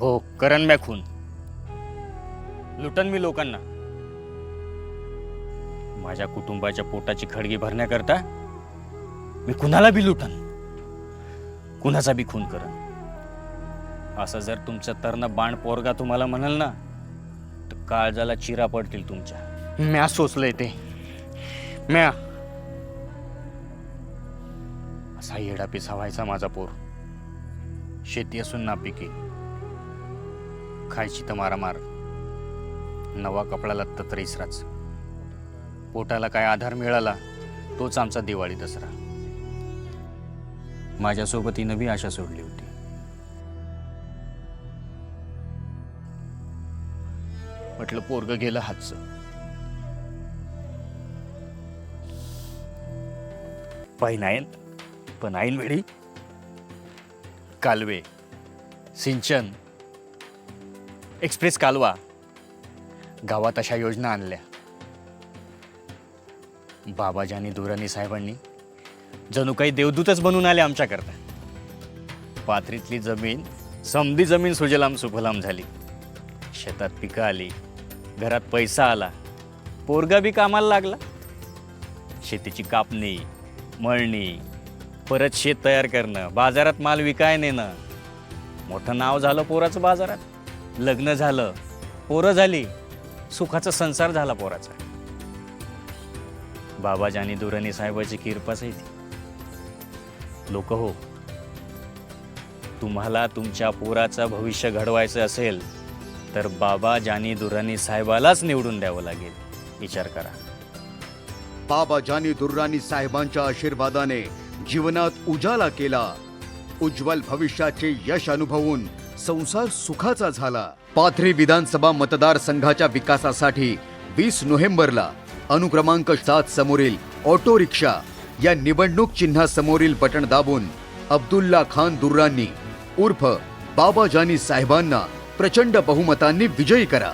हो करण मॅ खून. लुटन मी लोकांना. माझ्या कुटुंबाच्या पोटाची खडगी भरण्याकरता मी कुणाला बी लुटन? कुणाचा बी खून करन असं जर तुमचं तरण बाण पोरगा तुम्हाला म्हणाल ना तर काळजाला चिरा पडतील तुमच्या. म्या सोचलंय ते. म्या. असा येडा व्हायचा माझा पोर. शेती असून नापिकी खायची तर मारामार. नवा कपडा लत्त तर इसराच पोटाला काय आधार मिळाला तोच आमचा दिवाळी दसरा. माझ्यासोबत ही नवी आशा सोडली होती. म्हटलं पोरग गेलं हातचं. पैनायन पण आईन वेळी कालवे सिंचन एक्सप्रेस कालवा. गावात अशा योजना आणल्या. बाबाजानी दुरानी दुराणी साहेबांनी जणू काही देवदूतच बनून आले आमच्याकरता. पात्रीतली जमीन समधी जमीन सुजलाम सुफलाम झाली. शेतात पिकं आली घरात पैसा आला पोरगा बी कामाला लागला. शेतीची कापणी मळणी परत शेत तयार करणं बाजारात माल विकाय नेणं. मोठं नाव झालं पोराचं बाजारात. लग्न झालं पोरं झाली सुखाचा संसार झाला पोराचा. बाबाजानी दुरणी साहेबाची किरपाच आहे ती लोक हो तुम्हाला तुमच्या पोराचं भविष्य घडवायचं असेल तर बाबा जानी दुर्राणी साहेबालाच निवडून द्यावं लागेल. विचार करा. बाबा जानी दुर्राणी साहेबांच्या आशीर्वादाने जीवनात उजाला केला उज्ज्वल भविष्याचे यश अनुभवून संसार सुखाचा झाला. पाथरी विधानसभा मतदारसंघाच्या विकासासाठी वीस नोव्हेंबरला अनुक्रमांक सात समोरील ऑटो रिक्षा या निवडणूक चिन्हासमोरील बटण दाबून अब्दुल्ला खान दुर्रांनी उर्फ बाबा जानी साहेबांना प्रचंड बहुमतांनी विजयी करा.